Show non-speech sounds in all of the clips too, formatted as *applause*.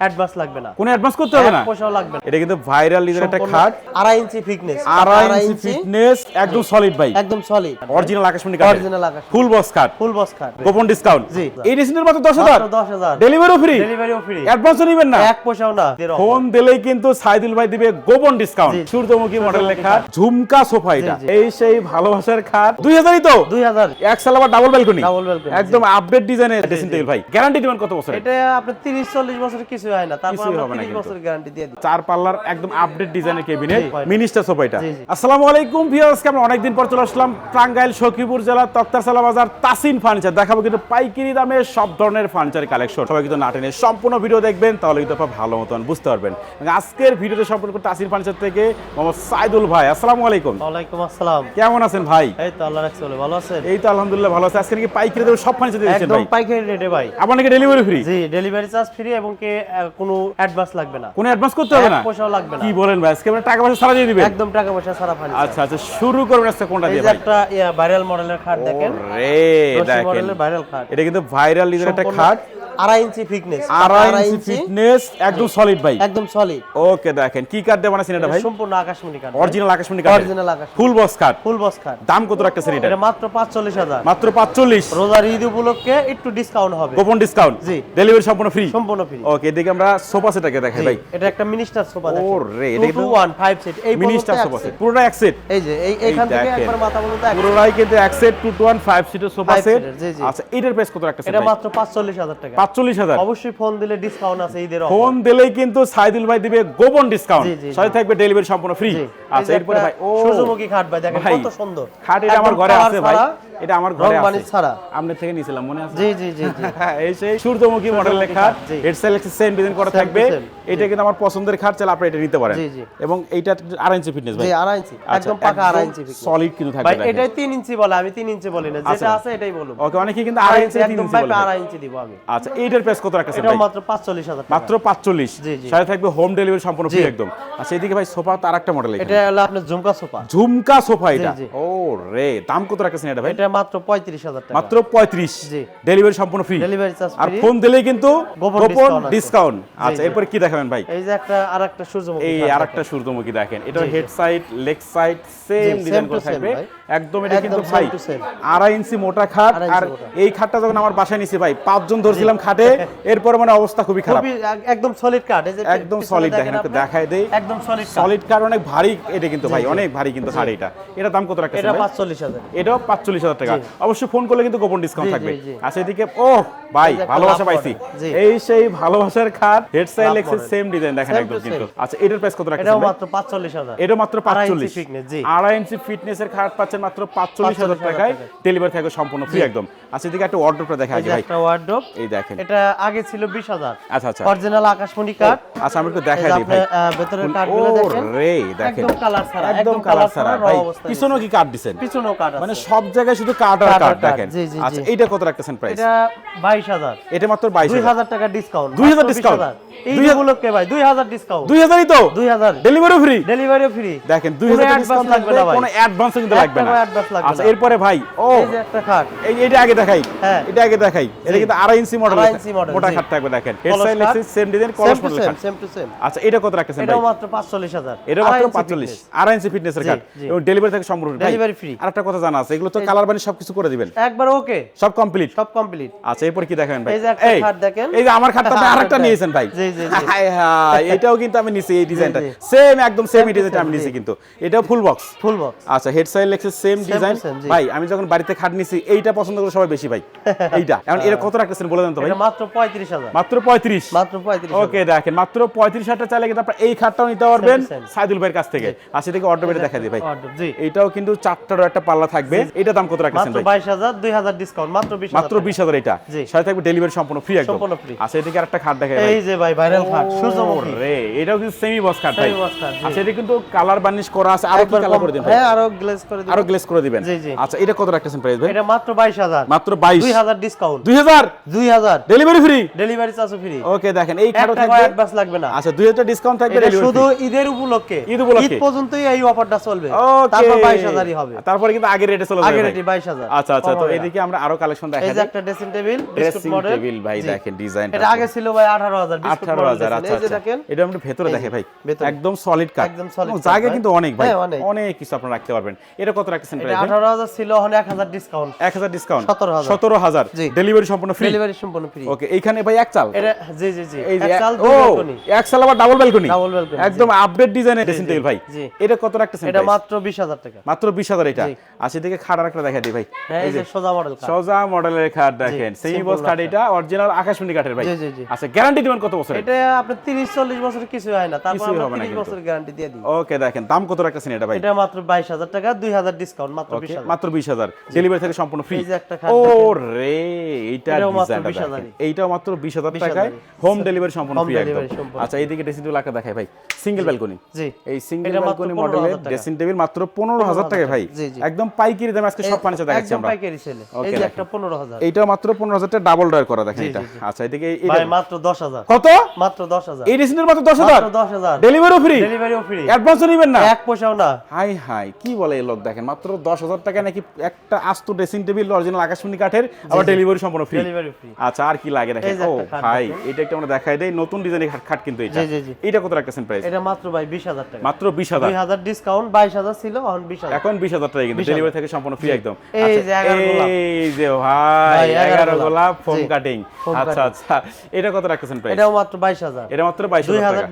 Advance লাগবে না। কোনো অ্যাডভান্স করতে হবে না? পয়সাও লাগবে না। এটা কিন্তু ভাইরাল একটা খাট। আড়াই ইঞ্চি ফিটনেস আড়াই ইঞ্চি ফিটনেস একদম সলিড ভাই। একদম সলিড অরিজিনাল আকাশমণি কাঠ অরিজিনাল আকাশ ফুল বক্স কাঠ ফুল বক্স গোপন ডিসকাউন্ট জি। এই ডিসকাউন্টের মাত্র 10000 দশ হাজার। ডেলিভারিও ফ্রি ডেলিভারিও ফ্রি নেবেন না? এক পয়সাও না। ফোন দিলেই কিন্তু সাইদুল ভাই দিবে গোপন ডিসকাউন্ট সূর্যমুখী মডেল লেখা ঝুমকা সোফা এটা। এই সেই ভালোবাসার খাট। 2000ই তো? দুই হাজার। এক সাল ডাবল ব্যালকনি Double balcony, একদম আপডেট ডিজাইনের ড্রেসিং টেবিল ভাই। গ্যারান্টি দিবেন কত বছর এটা আপনার তিরিশ চল্লিশ বছর কিছু হয় না। তারপর আমরা। বছর গ্যারান্টি দিয়ে দিই। চার পাল্লার একদম আপডেট ডিজাইনের ভাই। মিনিস্টার সোফা এটা। আসসালামু আলাইকুম ভিউয়ার্স অনেকদিন পর চলে আসলাম টাঙ্গাইল সখীপুর জেলার তক্তারসালা বাজার তাসিন ফার্নিচার দেখাবো কিন্তু পাইকারি দামে সব ধরনের ফার্নিচার কালেকশন সবাই কিন্তু না টেনে সম্পূর্ণ ভিডিও দেখবেন তাহলে কিন্তু আপনারা ভালো মতন বুঝতে পারবেন। আজকের ভিডিওতে সম্পূর্ণ তাসিন ফার্নিচার থেকে মোহাম্মদ সাইদুল ভাই। আসসালামু আলাইকুম। ওয়ালাইকুম আসসালাম। কেমন আছেন ভাই? এই তো আল্লাহ রাখছে ভালো আছেন? এই তো আলহামদুলিল্লাহ ভালো আছে। আজকে নাকি পাইকারি দামে সব ফার্নিচার দিয়েছেন একদম পাইকারি রেটে ভাই। আপনার নাকি ডেলিভারি ফ্রি জি ডেলিভারি চার্জ ফ্রি এবং কি কোনো অ্যাডভান্স লাগবে না। কোনো অ্যাডভান্স করতে হবে না? পয়সাও লাগবে না। কি বলেন ভাই আজকে টাকা পয়সা সারা দিয়ে দিবেন? একদম টাকা পয়সা সারা ফানি আচ্ছা আচ্ছা শুরু করবেন আজকে কোনটা দিয়ে ভাই? একটা ভাইরাল মডেলের খাট দেখেন। রে দেখেন। মডেলের ভাইরাল খাট এটা কিন্তু ভাইরাল লিডার একটা খাট আড়াই ইঞ্চি ফিটনেস আড়াই ইঞ্চি ফিটনেস একদম সলিড ভাই। একদম সলিড ওকে দেখেন কি কাঠ দিয়ে বানাইছেন এটা ভাই? সম্পূর্ণ আকাশমণি কাঠ অরিজিনাল আকাশমণি কাঠ অরিজিনাল আকাশ ফুল বক্স কাঠ ফুল বক্স খাট দাম কত রাখতেছেন এটা? এটা মাত্র পাঁচচল্লিশ হাজার। মাত্র 45 রোজার ঈদ উপলক্ষে একটু ডিসকাউন্ট হবে। গোপন ডিসকাউন্ট জি। ডেলিভারি সম্পূর্ণ ফ্রি সম্পূর্ণ ফ্রি ওকে এদিকে আমরা সোফা সেটকে দেখাই ভাই। এটা একটা মিনিস্টার সোফা দেখেন। ওরে, এটা কিন্তু 221 সেট এই মিনিস্টার সোফা সেট। পুরোটা এক সেট এই যে এই এইখান থেকে একবার মাথা পর্যন্ত এক। পুরোটাই কিন্তু এক সেট 215 সিটের সোফা সেট। আচ্ছা এটার প্রাইস কত রাখতেছেন এটা মাত্র 45000 টাকা। 45000 অবশ্যই ফোন দিলে ডিসকাউন্ট আছে ঈদের ফোন দিলেই কিন্তু সাইদুল ভাই দিবে গোপন ডিসকাউন্ট সাথে থাকবে ডেলিভারি সম্পূর্ণ ফ্রি আচ্ছা এরপরে ভাই সূর্যমুখী খাট ভাই দেখেন কত সুন্দর। খাট এটা আমার ঘরে আছে ভাই। এটা আমার ঘরে আছে। ছাড়া। আপনার থেকে নিয়েছিলাম মনে আছে? জি জি জি *laughs* এই সেই সূর্যমুখী মডেল লেখা। সেম ডিজাইন করা থাকবে। এটা কিন্তু আমার পছন্দের খাট চাইলে আপনি এটা নিতে পারেন। জি, জি। এবং এইটা আড়াই ইঞ্চি ফিটনেস ভাই। আড়াই ইঞ্চি একদম পাকা আড়াই ইঞ্চি। সলিড কিন্তু থাকবে ভাই। এটাই 3 ইঞ্চি বলে আমি 3 ইঞ্চি বলি না। যেটা আচ্ছা। আছে এটাই বলব ওকে অনেকে কিন্তু আড়াই ইঞ্চি তিন একদম ইঞ্চি ভাই বলে। আড়াই ইঞ্চি দিব আমি। আচ্ছা এইটার প্রাইস কত রাখতেছেন এটা মাত্র 45000 মাত্র 45 জি, জি। সাথে থাকবে হোম ডেলিভারি সম্পূর্ণ ফ্রি একদম। আচ্ছা এদিকে ভাই সোফা তো আরেকটা মডেল এটা হলো আপনার ঝুমকা সোফা ঝুমকা সোফা এটা? ও রে দাম কত রাখছেন এটা ভাই? এটা মাত্র 35000 টাকা। মাত্র 35 জি। ডেলিভারি সম্পূর্ণ ফ্রি ডেলিভারি চার্জ আর ফোন দিলেই কিন্তু গোপন। ডিসকাউন্ট আচ্ছা। এরপরে কি দেখাবেন ভাই? এই যে একটা আরেকটা সূর্যমুখী এই খাট আরেকটা সূর্যমুখী দেখেন। এটা। Head side leg side same design করে থাকবে। একদম এটা কিন্তু ভাই। আড়াই ইঞ্চি মোটা খাট। আর এই খাটটা যখন আমার বাসায় নিছি ভাই পাঁচজন ধরছিলাম খাটে। এরপর মানে অবস্থা খুবই খারাপ। একদম সলিড কাঠ একদম সলিড দেখেন একটু দেখাই দেই। একদম সলিড সলিড কাঠ অনেক ভারী এটা কিন্তু ভাই অনেক ভারী কিন্তু শাড়ি এটা। এটা দাম কত রাখতেছেন এটা ভাই? 45000 এটাও পাঁচচল্লিশ হাজার টাকা। অবশ্যই ফোন করলে কিন্তু গোপন ডিসকাউন্ট থাকবে। আচ্ছা এদিকে ও ভাই ভালোবাসা পাইছি। এই সেই ভালোবাসার খাট হেড সাইড লাভ লেক্সের সেম ডিজাইন দেখেন একদম কিন্তু। আচ্ছা এটার প্রাইস কত রাখছেন ভাই? মাত্র 45000 এটা মাত্র আড়াই ইঞ্চি পাঁচচল্লিশ। thickness, আড়াই ইঞ্চি ফিটনেসের খাট পাচ্ছেন মাত্র পাঁচচল্লিশ হাজার 45,000 টাকায়। ডেলিভারি থাকবে সম্পূর্ণ ফ্রি একদম। আচ্ছা এদিকে একটা দেখা আগে ভাই। একটা ওয়ার্ডরোব এই দেখেন। এটা আগে ছিল 20000 আচ্ছা আচ্ছা। অরিজিনাল আকাশমণি কাঠ। আচ্ছা আমি একটু দেখাই দিই ভাই। ভেতরের ও দেখেন। রে দেখেন। একদম কালার ছাড়া একদম কালার ছাড়া ভাই। পিছনেও কি কাঠ দিছেন? পিছনেও আছে মানে সব জায়গায় শুধু কাঠ আর কাঠ, দেখেন। আচ্ছা। এইটা কত রাখতেছেন প্রাইস এটা 22000 এটা মাত্র বাইশ দুই হাজার টাকা ডিসকাউন্ট 2000 discount? এই ভাই দুই হাজার ডিসকাউন্ট দুই হাজারই তো? দুই হাজার। ডেলিভারি ফ্রি ডেলিভারি ফ্রি দেখেন দুই কোনো হাজার advance ডিসকাউন্ট লাগবে লাগবে না ভাই। কোনো অ্যাডভান্স কিন্তু লাগবে না। লাগবে আচ্ছা এরপরে ভাই ও এই যে একটা খাট। এই এটা আগে দেখাই। হ্যাঁ। এটা আগে দেখাই। এটা কিন্তু আড়াই ইঞ্চি মডেল মোটা খাট? থাকবে দেখেন সেম ডিজাইন সেম কলস মডেল সেম খাট সেম টু সেম আচ্ছা এটা কত রাখতেছেন ভাই? এটাও মাত্র 45000 এটা মাত্র 45 আড়াই ইঞ্চি ফিটনেসের খাট। এবং ডেলিভারি থেকে সম্পূর্ণ ভাই Delivery free। আরেকটা কথা জানা আছে এগুলো তো কালার বানি সবকিছু করে দিবেন। একবার ওকে সব কমপ্লিট সব কমপ্লিট আচ্ছা এরপর কি দেখাবেন ভাই? এই যে একটা খাট দেখেন। এই যে আমার খাটটা আপনি *laughs* আরেকটা। নিয়েছেন ভাই। জি। হায় এটাও কিন্তু আমি নিছি এই ডিজাইনটা। সেম একদম সেম ডিজাইনটা আমি নিছি কিন্তু। এটাও ফুল বক্স ফুল বক্স আচ্ছা হেড সাইড লেক্সের সেম ডিজাইন ভাই আমি যখন বাড়িতে খাট নিছি এইটা পছন্দ করে সবাই বেশি ভাই *laughs* এইটা। এখন এটা কত রাখতেছেন বলে দেন তো ভাই। মাত্র 35000 মাত্র 35 মাত্র 35000 ওকে দেখেন মাত্র 35 হাজার চাইলে কিন্তু আপনারা এই খাটটাও নিতে পারবেন। সাইদুল ভাইয়ের কাছ থেকে। আচ্ছা থেকে অর্ডার বেটে দেখা দিই ভাই। জি। এইটাও কিন্তু চারটারও একটা পাল্লা থাকবে। এটা দাম কত রাখতেছেন মাত্র ভাই? 22000 2000 ডিসকাউন্ট মাত্র 20000 মাত্র 20000 এটা। সাথে থাকবে ডেলিভারি সম্পূর্ণ ফ্রি একদম। সম্পূর্ণ free। আচ্ছা এদিকে আরেকটা খাট ভাই এই যে ভাই ভাইরাল খাট সূর্যমুখী রে এটাও কিন্তু সেমি বক্স কাট ভাই। আচ্ছা এটা কিন্তু কালার বার্নিশ করা আছে আরও কি কালার করে ভাই? হ্যাঁ আরও গ্লেজ করে দিন আরও গ্লেজ করে দিবেন। জি, জি। আচ্ছা এটা কত রাখতেছেন প্রাইস ভাই? এটা মাত্র 22000 মাত্র 22 2000 discount 2000 2000 delivery free delivery charge free okay দেখেন এই টাকা থাকবে। অ্যাডভান্স লাগবে না। আচ্ছা 2000 ডিসকাউন্ট থাকবে এটা শুধু ঈদের উপলক্ষে। ঈদ উপলক্ষে। ঈদ পর্যন্তই এই অফারটা চলবে। তারপর 22000ই হবে। তারপরে কিন্তু আগের রেটে চলে যাবে আগের ভাই। রেটে 22000 আচ্ছা আচ্ছা তো এদিকে আমরা আরও কালেকশন এই যে একটা ড্রেসিং টেবিল ড্রেসিং টেবিল ভাই দেখেন ডিজাইন এটা আগে ছিল ভাই 18000 বিস্কুট আঠারো হাজার আচ্ছা এটা আমরা ভেতরে দেখে ভাই একদম সলিড কাঠ একদম কাঠ জায়গা কিন্তু অনেক ভাই। হ্যাঁ, অনেক। কিছু আপনারা রাখতে পারবেন। এটা কত প্রাইস হাজার ছিল এখন এক হাজার ডিসকাউন্ট এক হাজার ডিসকাউন্ট 17,000 সতেরো হাজার। জি। ডেলিভারি সম্পূর্ণ ফ্রি ডেলিভারি সম্পূর্ণ ফ্রি ওকে এইখানে ভাই এক চাল? এটা জি জি জি। এক চাল এক- চাল আবার ডাবল ব্যালকনি Double balcony, একদম আপডেট ডিজাইনের ড্রেসিং টেবিল ভাই। এটা কত রাখতেছেন এটা মাত্র বিশ হাজার টাকা। মাত্র বিশ হাজার এটা? জি। আশি থেকে খাট আর একটা দেখা দিই ভাই। হ্যাঁ এই যে সোজা মডেল সোজা মডেলের খাট দেখেন। simple বস খাট। এটা অরিজিনাল আকাশমণি কাঠের ভাই। আচ্ছা গ্যারান্টি দিবেন কত বছর? এটা আপনার তিরিশ চল্লিশ বছর কিছু হয় না। তারপর আমরা হবে না তিরিশ কিন্তু। বছর গ্যারান্টি দিয়ে দিই। ওকে দেখেন দাম কত রাখতেছেন এটা ভাই? এটা মাত্র বাইশ হাজার টাকা দুই হাজার ডিসকাউন্ট মাত্র বিশ ওকে হাজার। মাত্র বিশ হাজার। ডেলিভারি থেকে সম্পূর্ণ ফ্রি এই যে একটা খাট ও রে এইটা এটাও মাত্র ডিজাইনটা 20,000 দেখেন এইটাও মাত্র 20,000 টাকায়। হোম ডেলিভারি সম্পূর্ণ ফ্রি একদম। আচ্ছা এইদিকে ড্রেসিং টেবিল আঁকা দেখায় ভাই। সিঙ্গেল ব্যালকনি জি। এই সিঙ্গেল ব্যালকনি মডেলের ড্রেসিং টেবিল মাত্র পনেরো হাজার টাকায় ভাই। জি, জি। একদম পাইকারি দামে আজকে সব ফার্নিচার দেখাচ্ছি আমরা। পাইকারি ছেলে এই যে একটা পনেরো হাজার। এইটাও মাত্র পনেরো হাজার টাকা ডাবল ডয়ার করা দেখেন এটা। জি, জি। আচ্ছা এদিকে ভাই মাত্র দশ হাজার। কত? মাত্র দশ হাজার। এই ড্রেসিং মাত্র দশ হাজার? মাত্র দশ হাজার। ডেলিভারিও ফ্রি ডেলিভারিও ফ্রি অ্যাডভান্সও নেবেন না? এক পয়সাও না। হাই হাই কি বলে এই লোক দেখেন? মাত্র দশ হাজার টাকা নাকি একটা আস্ত ড্রেসিং টেবিল অরিজিনাল আকাশমণি কাঠের আবার ডেলিভারি সম্পূর্ণ ফ্রি ডেলিভারি ফ্রি আচ্ছা আর কি লাগে দেখেন? ও ভাই এটা একটা আমরা দেখাই দেই। নতুন ডিজাইনের খাট খাট কিন্তু এটা। জি, জি, জি। এটা কত রাখতেছেন প্রাইস এটা মাত্র ভাই টাকা। মাত্র বিশ হাজার। ডিসকাউন্ট বাইশ হাজার ছিল এখন বিশ হাজার। এখন বিশ হাজার টাকা কিন্তু ডেলিভারি থেকে সম্পূর্ণ ফ্রি একদম। এই আচ্ছা, যে 11 গোলাপ। এই যে ভাই ভাই, 11 এগারো গোলাপ। গোলাপ ফোম কাটিং আচ্ছা আচ্ছা। এটা কত রাখতেছেন প্রাইস এটাও মাত্র এটা মাত্র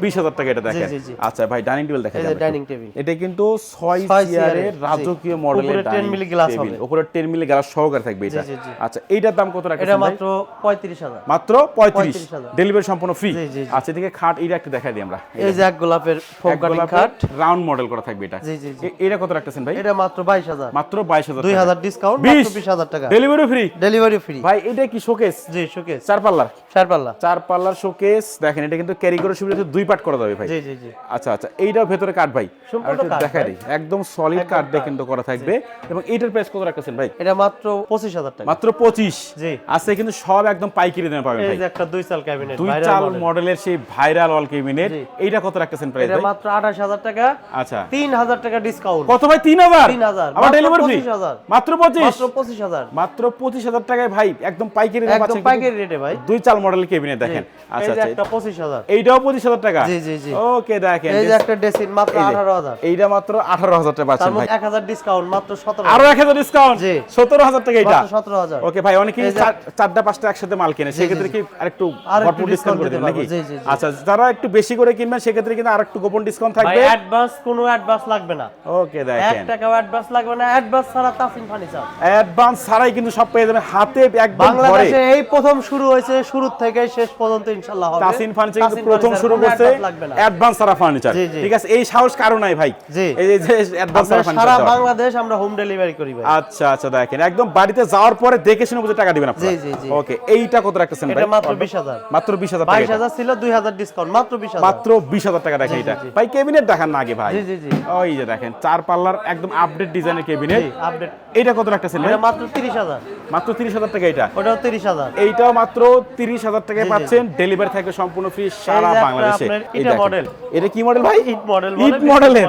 ডিসকাউন্ট টাকা। এটা দেখেন। আচ্ছা ভাই ডাইনিং টেবিল দেখা যাবে ডাইনিং টেবিল এটা কিন্তু ছয় ছয় চেয়ারের চেয়ারের, রাজকীয় মডেলের উপরে 10 মিলি গ্লাস হবে। উপরে 10 মিলি গ্লাস সহকারে থাকবে এটা। জি, জি। আচ্ছা এইটার দাম কত এটা মাত্র পঁয়ত্রিশ হাজার। মাত্র 35 ডেলিভারি সম্পূর্ণ ফ্রি জি, জি, জি। আচ্ছা এদিকে খাট এইটা একটু দেখাই দিই আমরা। এই যে এক গোলাপের ফোম খাট। রাউন্ড মডেল করা থাকবে এটা। জি, জি, জি। এ- এটা কত রাখতেছেন ভাই? এটা মাত্র বাইশ হাজার। মাত্র 22000 দুই টাকা। হাজার ডিসকাউন্ট মাত্র বিশ। হাজার টাকা। ডেলিভারি ফ্রি ডেলিভারি ফ্রি ভাই এটা কি শোকেস জি শোকেস চার পাল্লার। চার পাল্লা চার পাল্লার শোকেস দেখেন এটা কিন্তু ক্যারি করে সুবিধা দুই পার্ট করা যাবে ভাই। জি জি জি। আচ্ছা আচ্ছা এইটাও ভেতরে কাঠ ভাই। দেখাই দিই। একদম সলিড কাঠ দিয়ে কিন্তু করা থাকবে। এবং এইটার প্রাইস কত রাখতেছেন ভাই? এটা মাত্র পঁচিশ হাজার টাকা। মাত্র পঁচিশ? জি। আজকে কিন্তু সব একদম পাইকারি দামে পাবেন এই ভাই। যে একটা দুই চাল ক্যাবিনেট দুই চাল মডেলের সেই ভাইরাল ওয়াল কেবিনেট জি। এইটা কত রাখতেছেন প্রাইস এটা মাত্র আঠাশ হাজার টাকা। আচ্ছা। তিন হাজার টাকা ডিসকাউন্ট কত ভাই? তিন হাজার? 3,000 আবার ডেলিভারি ফ্রি 25,000 মাত্র পঁচিশ? মাত্র পঁচিশ হাজার। মাত্র পঁচিশ হাজার টাকায় ভাই একদম পাইকারি দামে একদম পাইকারি রেটে ভাই। দুই চাল মডেলের কেবিনেট দেখেন। আচ্ছা এই যে আচ্ছা একটা পঁচিশ হাজার। এইটাও পঁচিশ হাজার টাকা? জি, জি, জি। ওকে দেখেন এই যে একটা ড্রেসিন মাত্র এই যে, আঠারো হাজার। এইটা মাত্র আঠারো হাজার টাকা তার পাচ্ছেন ভাই। মধ্যে এক হাজার ডিসকাউন্ট মাত্র সতেরো আরও এক হাজার ডিসকাউন্ট জি। সতেরো হাজার টাকা এটা মাত্র সতেরো হাজার। ওকে ভাই অনেকেই চারটা পাঁচটা একসাথে মাল কেনে সেক্ষেত্রে কি আরেকটু ভরপুর ডিসকাউন্ট করে দেবেন নাকি। আচ্ছা যারা একটু বেশি করে কিনবেন সেক্ষেত্রে কিন্তু আরেকটু গোপন ডিসকাউন্ট ভাই থাকবে। অ্যাডভান্স কোনো অ্যাডভান্স লাগবে না। ওকে দেখেন। টাকাও অ্যাডভান্স লাগবে না অ্যাডভান্স ছাড়া তাসিন ফার্নিচার অ্যাডভান্স ছাড়াই কিন্তু সব পেয়ে যাবেন হাতে একদম বাংলাদেশে এই প্রথম শুরু হয়েছে শুরু থেকে শেষ পর্যন্ত ইনশাআল্লাহ হবে। তাসিন ফার্নিচার কিন্তু প্রথম শুরু করছে অ্যাডভান্স সারা ফার্নিচার। ঠিক আছে এই সাহস কারও নাই ভাই। এই যে অ্যাডভান্স সারা সারা বাংলাদেশ আমরা হোম ডেলিভারি করি ভাই। আচ্ছা আচ্ছা দেখেন একদম বাড়িতে যাওয়ার পরে দেখে শুনে বুঝে টাকা দিবেন আপনারা। ওকে এইটা কত রাখতেছেন ভাই? এটা মাত্র বিশ হাজার। মাত্র বিশ হাজার বাইশ টাকা হাজার ছিল দুই হাজার ডিসকাউন্ট মাত্র বিশ হাজার। মাত্র বিশ হাজার টাকা দেখেন এটা ভাই কেবিনেট দেখান না আগে ভাই। জি জি জি। ওই যে দেখেন চার পাল্লার একদম আপডেট ডিজাইনের কেবিনেট আপডেট এইটা কত রাখতেছেন ভাই? এটা মাত্র তিরিশ হাজার। মাত্র তিরিশ হাজার টাকা এটা ওটাও তিরিশ হাজার। এইটাও মাত্র তিরিশ হাজার টাকায় পাচ্ছেন। ডেলিভারি থাকে সম্পূর্ণ ফ্রি সারা বাংলাদেশে। দেখেন। model। এটা কি মডেল ভাই? ইট মডেল ইট মডেলের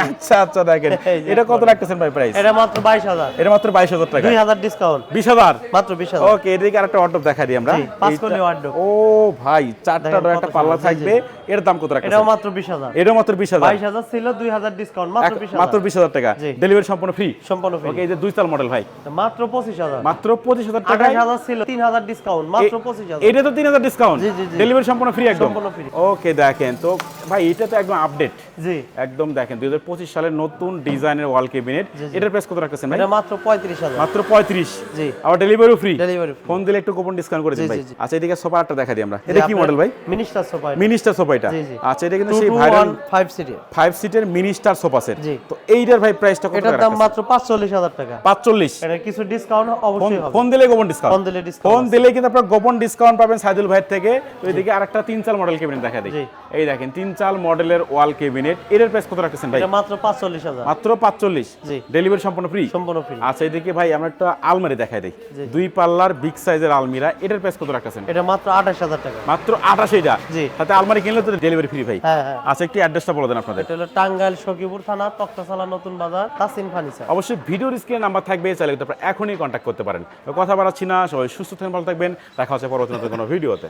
আচ্ছা আচ্ছা দেখেন। এটা কত রাখতেছেন ভাই প্রাইস এটা মাত্র বাইশ হাজার। এটা মাত্র বাইশ হাজার টাকা। দুই হাজার ডিসকাউন্ট বিশ হাজার? মাত্র বিশ হাজার। ওকে এদিকে আরেকটা অর্ডার দেখা দিই আমরা। পাঁচ এইটা- কোণে wardrobe। ও ভাই চারটা একটা পাল্লা থাকবে। এর দাম কত রাখতেছেন? মাত্র বিশ হাজার। এটা মাত্র বিশ হাজার। বাইশ হাজার ছিল দুই হাজার ডিসকাউন্ট মাত্র বিশ মাত্র হাজার বিশ হাজার টাকা। ডেলিভারি সম্পূর্ণ ফ্রি সম্পূর্ণ ফ্রি ওকে এই যে দুই তাল মডেল ভাই। মাত্র পঁচিশ হাজার। মাত্র পঁচিশ হাজার টাকা আঠাশ হাজার ছিল তিন হাজার ডিসকাউন্ট মাত্র পঁচিশ হাজার। এটা তো তিন হাজার ডিসকাউন্ট। ডেলিভারি সম্পূর্ণ ফ্রি একদম? ওকে দেখেন তো ভাই এটা তো একদম আপডেট জি। একদম দেখেন দুই হাজার পঁচিশ সালের নতুন ডিজাইনের ওয়াল জি। এটার প্রাইস কত রাখতেছেন ভাই? মাত্র পঁয়ত্রিশ মাত্র পঁয়ত্রিশ। জি। আবার ডেলিভারিও ফ্রি ডেলিভারি ফোন দিলে একটু কুপন ডিসকাউন্ট করে দিন ভাই। আচ্ছা এদিকে সোফা আটটা দেখা দিই আমরা। এটা কি মডেল ভাই? মিনিস্টার সোফা মিনিস্টার সোফা এটা। আচ্ছা এটা কিন্তু সেই ভাইরাল ফাইভ সিটি ফাইভ সিটের মিনিস্টার সোফা সেট তো এইটার ভাই প্রাইসটা কত এটার দাম মাত্র পাঁচচল্লিশ হাজার টাকা। পাঁচচল্লিশ। এটা কিছু ডিসকাউন্ট অবশ্যই ফোন দিলে গোপন ডিসকাউন্ট ফোন দিলে ফোন দিলে কিন্তু আপনার গোপন ডিসকাউন্ট পাবেন সাইদুল ভাইয়ের থেকে। তো এদিকে আরেকটা তিন চাল মডেল কেবিনেট দেখা দিই। এই দেখেন তিন চাল মডেলের ওয়াল কেবিনেট এর প্রাইস কত রাখতেছেন ভাই? মাত্র পাঁচচল্লিশ হাজার। মাত্র পাঁচচল্লিশ। জি। ডেলিভারি সম্পূর্ণ ফ্রি সম্পূর্ণ ফ্রি আচ্ছা এদিকে ভাই আমরা একটা আলমারি দেখাই দিই। দুই পাল্লার বিগ সাইজের আলমিরা। এটার প্রাইস কত রাখতেছেন? এটা মাত্র আঠাশ হাজার টাকা। মাত্র আঠাশ এটা জি। সাথে আলমারি কিনলে তো ডেলিভারি ফ্রি ভাই। হ্যাঁ হ্যাঁ। আচ্ছা একটি অ্যাড্রেসটা বলে দেন আপনাদের। এটা হলো টাঙ্গাইল সখীপুর থানা তক্তাশালা নতুন বাজার তাসিন ফার্নিচার। অবশ্যই ভিডিওর স্ক্রিনে নাম্বার থাকবে চাইলে আপনারা এখনই কন্ট্যাক্ট করতে পারেন। তো কথা বাড়াচ্ছি না সবাই সুস্থ থাকেন ভালো থাকবেন। দেখা হচ্ছে পরবর্তী কোনো ভিডিওতে।